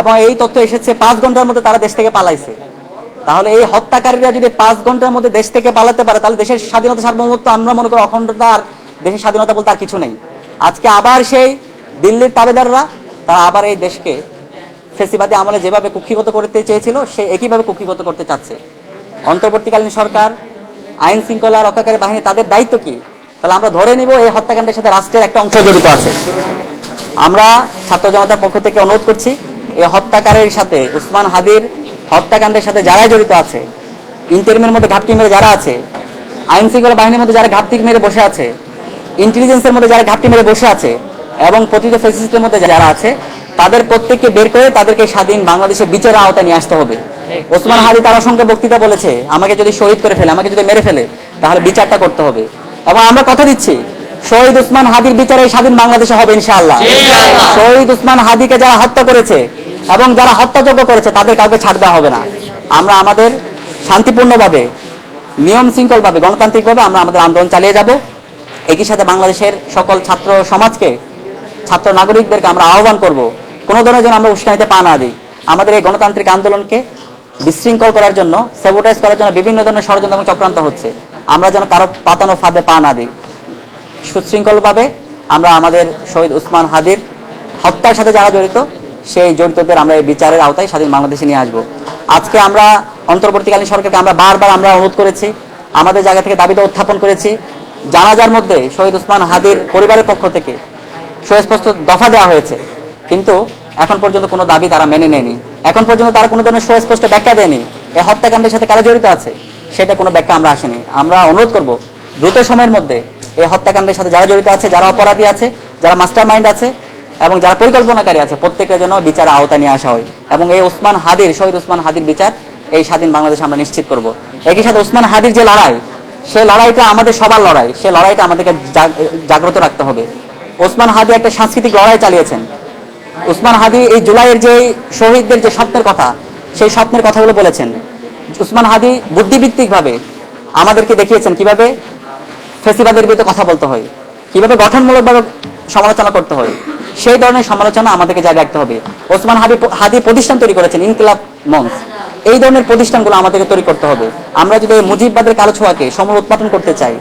এবং এই তথ্য এসেছে, পাঁচ ঘণ্টার মধ্যে তারা দেশ থেকে পালাইছে। তাহলে এই হত্যাকারীরা যদি পাঁচ ঘণ্টার মধ্যে দেশ থেকে পালাতে পারে, তাহলে দেশের স্বাধীনতা সার্বভৌমত্ব, আমরা মনে করি অখণ্ডতা আর দেশের স্বাধীনতা বলতে আর কিছু নেই। আজকে আবার সেই দিল্লির তাবেদাররা, তারা আবার এই দেশকে ফেসিবাদী আমলে যেভাবে কুক্ষিগত করতে চেয়েছিল, সে একইভাবে কুক্ষিগত করতে চাচ্ছে। অন্তর্বর্তীকালীন সরকার, আইন শৃঙ্খলা রক্ষাকারী বাহিনী, তাদের দায়িত্ব কি? তাহলে আমরা ধরে নিব এই হত্যাকাণ্ডের সাথে রাষ্ট্রের একটা অংশ জড়িত আছে। আমরা ছাত্র জনতার পক্ষ থেকে অনুরোধ করছি এই হত্যাকারীর সাথে, উসমান হাদির হত্যাকাণ্ডের সাথে যারা জড়িত আছে ইন্টারমিনের মধ্যে ঘাপটি মেরে যারা আছে, আইন শৃঙ্খলা বাহিনীর মধ্যে যারা ঘাপটি মেরে বসে আছে ইন্টেলিজেন্সের মধ্যে যারা ঘাপটি মেরে বসে আছে, এবং প্রতিটি ফেসিস্টের মধ্যে যারা আছে, তাদের প্রত্যেককে বের করে তাদেরকে স্বাধীন বাংলাদেশের বিচারের আওতায় নিয়ে আসতে হবে। ওসমান হাদি তার অসংখ্য বক্তৃতা বলেছে, আমাকে যদি শহীদ করে ফেলে, আমাকে যদি মেরে ফেলে, তাহলে বিচারটা করতে হবে। এবং আমরা কথা দিচ্ছি শহীদ উসমান হাদির বিচারে স্বাধীন বাংলাদেশে হবে ইনশাআল্লাহ। শহীদ উসমান হাদিকে যারা হত্যা করেছে এবং যারা হত্যাযোগ্য করেছে তাদের কাউকে ছাড় দেওয়া হবে না। আমরা আমাদের শান্তিপূর্ণভাবে নিয়ম শৃঙ্খলভাবে গণতান্ত্রিকভাবে আমরা আমাদের আন্দোলন চালিয়ে যাব। একই সাথে বাংলাদেশের সকল ছাত্র সমাজকে ছাত্র নাগরিকদেরকে আমরা আহ্বান করব কোনো ধরনের যেন আমরা উস্কানিতে পা না দিই। আমাদের এই গণতান্ত্রিক আন্দোলনকে বিশৃঙ্খল করার জন্য সেবোটাইজ করার জন্য বিভিন্ন ধরনের ষড়যন্ত্র এবং চক্রান্ত হচ্ছে। আমরা যেন কারও পাতানো ফাঁদে পা না দিই। সুশৃঙ্খলভাবে আমরা আমাদের শহীদ উসমান হাদির হত্যার সাথে যারা জড়িত, সেই জড়িতদের আমরা এই বিচারের আওতায় স্বাধীন বাংলাদেশে নিয়ে আসব। আজকে আমরা অন্তর্বর্তীকালীন সরকারকে আমরা বারবার আমরা অনুরোধ করেছি, আমাদের জায়গা থেকে দাবিটা উত্থাপন করেছি। জানাজার মধ্যে শহীদ উসমান হাদির পরিবারের পক্ষ থেকে সুস্পষ্ট দফা দেওয়া হয়েছে, কিন্তু এখন পর্যন্ত কোনো দাবি তারা মেনে নেয়নি। এখন পর্যন্ত তারা কোনো ধরনের সুস্পষ্ট ব্যাখ্যা দেয়নি। এই হত্যাকাণ্ডের সাথে কারা জড়িত আছে, সেটা কোনো ব্যাখ্যা আমরা আসেনি। আমরা অনুরোধ করব, দ্রুত সময়ের মধ্যে এই হত্যাকাণ্ডের সাথে যারা জড়িত আছে, যারা অপরাধী আছে, যারা মাস্টার মাইন্ড আছে এবং যারা পরিকল্পনাকারী আছে, প্রত্যেকের জন্য বিচার আওতায় নিয়ে আসা হয়। এবং এই ওসমান হাদির, শহীদ ওসমান হাদির বিচার এই স্বাধীন বাংলাদেশ আমরা নিশ্চিত করব। একই সাথে ওসমান হাদির যে লড়াই, সে লড়াইটা আমাদের সবার লড়াই। সে লড়াইটা আমাদেরকে জাগ্রত রাখতে হবে। ওসমান হাদি একটা সাংস্কৃতিক লড়াই চালিয়েছেন। উসমান হাদি এই জুলাইয়ের যে শহীদদের যে স্বপ্নের কথা, সেই স্বপ্নের কথাগুলো বলেছেন। উসমান হাদি বুদ্ধিভিত্তিকভাবে আমাদেরকে দেখিয়েছেন কীভাবে ফেসিবাদের বিরুদ্ধে কথা বলতে হয়। কীভাবে গঠনমূলকভাবে সমালোচনা করতে হয়, সেই ধরনের সমালোচনা আমাদেরকে জায়গা রাখতে হবে। ওসমান হাদি হাদি প্রতিষ্ঠান তৈরি করেছেন, ইনকিলাব মঞ্চ। এই ধরনের প্রতিষ্ঠানগুলো আমাদেরকে তৈরি করতে হবে। আমরা যদি মুজিববাদের কালো ছোঁয়াকে সমর উৎপাদন করতে চাই,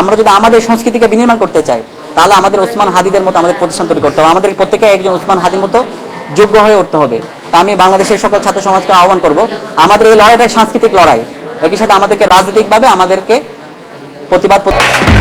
আমরা যদি আমাদের সংস্কৃতিকে বিনির্মাণ করতে চাই, তাহলে আমাদের ওসমান হাদিদের মতো আমাদের প্রতিষ্ঠান তৈরি করতে হবে। আমাদের প্রত্যেকে একজন ওসমান হাদির মতো যোগ্য হয়ে উঠতে হবে। তা আমি বাংলাদেশের সকল ছাত্র সমাজকে আহ্বান করব, আমাদের এই লড়াইটা সাংস্কৃতিক লড়াই। একই সাথে আমাদেরকে রাজনৈতিকভাবে আমাদেরকে প্রতিবাদ